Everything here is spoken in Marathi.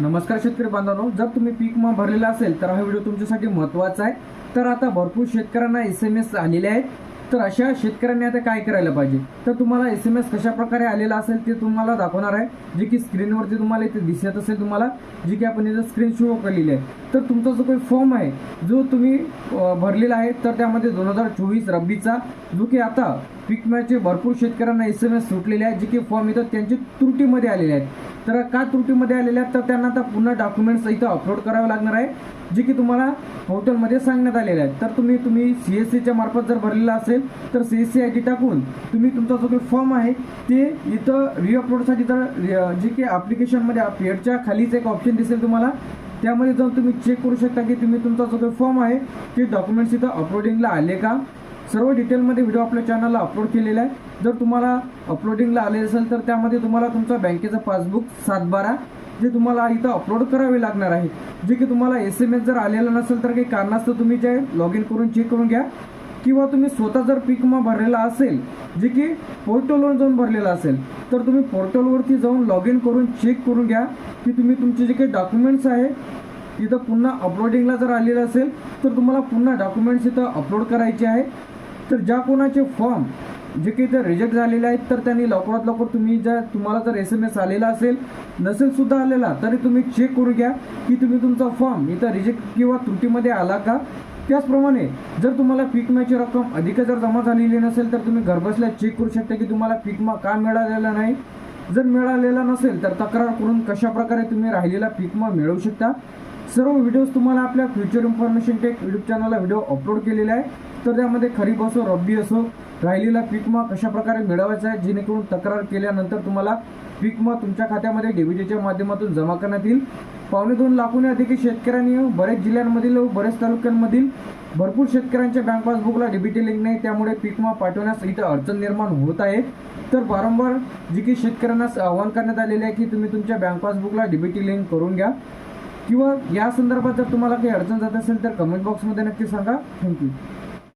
नमस्कार शेतकरी बांधवांनो जर तुम्ही पीक विमा भरलेला असेल तर हा व्हिडिओ तुमच्यासाठी महत्त्वाचा आहे. तर आता भरपूर शेतकऱ्यांना एस एम एस आलेले आहेत. तर अशा शेतकऱ्यांनी आता काय करायला पाहिजे? तर तुम्हाला एस एम एस कशाप्रकारे आलेला असेल ते तुम्हाला दाखवणार आहे. जे की स्क्रीनवरती तुम्हाला इथे दिसत असेल तुम्हाला जी की आपण इथं स्क्रीन शो केलेली आहे. तर तुमचा जो काही फॉर्म आहे जो तुम्ही भरलेला आहे तर त्यामध्ये दोन हजार चोवीस रब्बीचा जो की आता पीक मॅचे भरपूर शेतकऱ्यांना एस एम एस सुटलेले आहेत जे की फॉर्म इथं त्यांचे त्रुटीमध्ये आलेले आहेत. तर का त्रुटीमध्ये आलेले आहेत? तर त्यांना आता पुन्हा डॉक्युमेंट्स इथं अपलोड करावे लागणार आहे जे की तुम्हाला पोर्टलमध्ये सांगण्यात आलेले आहेत. तर तुम्ही तुम्ही सी एस सीच्या मार्फत जर भरलेला असेल तर C S C I D टाकून तुम्ही तुमचा जो काही फॉर्म आहे ते इथं रिअपलोडसाठी तर जे काही ॲप्लिकेशनमध्ये पेडच्या खालीच एक ऑप्शन दिसेल तुम्हाला. त्यामध्ये जाऊन तुम्ही चेक करू शकता की तुम्ही तुमचा जो काही फॉर्म आहे ते डॉक्युमेंट्स इथं अपलोडिंगला आले का? सर्व डिटेलमध्ये व्हिडिओ आपल्या चॅनलला अपलोड केलेला आहे. जर तुम्हाला अपलोडिंगला आले असेल तर त्यामध्ये तुम्हाला तुमचा बँकेचं पासबुक सातबारा जे तुम्हाला इथं अपलोड करावे लागणार आहे. जे की तुम्हाला एस एम एस जर आलेला नसेल तर काही कारणास्तव तुम्ही जे लॉग इन करून चेक करून घ्या. किंवा तुम्ही स्वतः जर पीक विमा भरलेला असेल जे की पोर्टलवर जाऊन भरलेला असेल तर तुम्ही पोर्टलवरती जाऊन लॉग इन करून चेक करून घ्या की तुम्ही तुमचे जे काही डॉक्युमेंट्स आहे इथं पुन्हा अपलोडिंगला जर आलेलं असेल तर तुम्हाला पुन्हा डॉक्युमेंट्स इथं अपलोड करायचे आहे. तर ज्या कोणाचे फॉर्म जे काही इथं रिजेक्ट झालेले आहेत तर त्यांनी लवकरात लवकर तुम्ही जर तुम्हाला जर एस एम एस आलेला असेल नसेल सुद्धा आलेला तरी तुम्ही चेक करू घ्या की तुम्ही तुमचा फॉर्म इथं रिजेक्ट किंवा त्रुटीमध्ये आला का? त्याचप्रमाणे जर तुम्हाला पीक विम्याची रक्कम अधिक जर जमा झालेली नसेल तर तुम्ही घरबसल्या चेक करू शकता की तुम्हाला पीक विमा का मिळालेला नाही. जर मिळालेला नसेल तर तक्रार करून कशा प्रकारे तुम्ही राहिलेला पीक विमा मिळवू शकता? सर्व व्हिडिओज तुम्हाला आपल्या फ्युचर इन्फॉर्मेशन टेक यूट्यूब चॅनलला व्हिडिओ अपलोड केलेले आहे. तर त्यामध्ये खरीप असो रब्बी असो राहिलेला पीकमा कशा प्रकारे मिळवायचा आहे जेणेकरून तक्रार केल्यानंतर तुम्हाला पीक तुमच्या खात्यामध्ये डेबिटीच्या माध्यमातून जमा करण्यात येईल. पावणे दोन लाखून अधिक शेतकऱ्यांनी बरेच जिल्ह्यांमधील व बरेच तालुक्यांमधील भरपूर शेतकऱ्यांच्या बँक पासबुकला डेबिटी लिंक नाही त्यामुळे पीकमा पाठवण्यास इथं अडचण निर्माण होत आहे. तर वारंवार जी की शेतकऱ्यांना आवाहन करण्यात आलेले आहे की तुम्ही तुमच्या बँक पासबुकला डेबिटी लिंक करून घ्या. किंवा या संदर्भात जर तुम्हाला काही अडचण जात असेल तर कमेंट बॉक्समध्ये नक्की सांगा. थँक्यू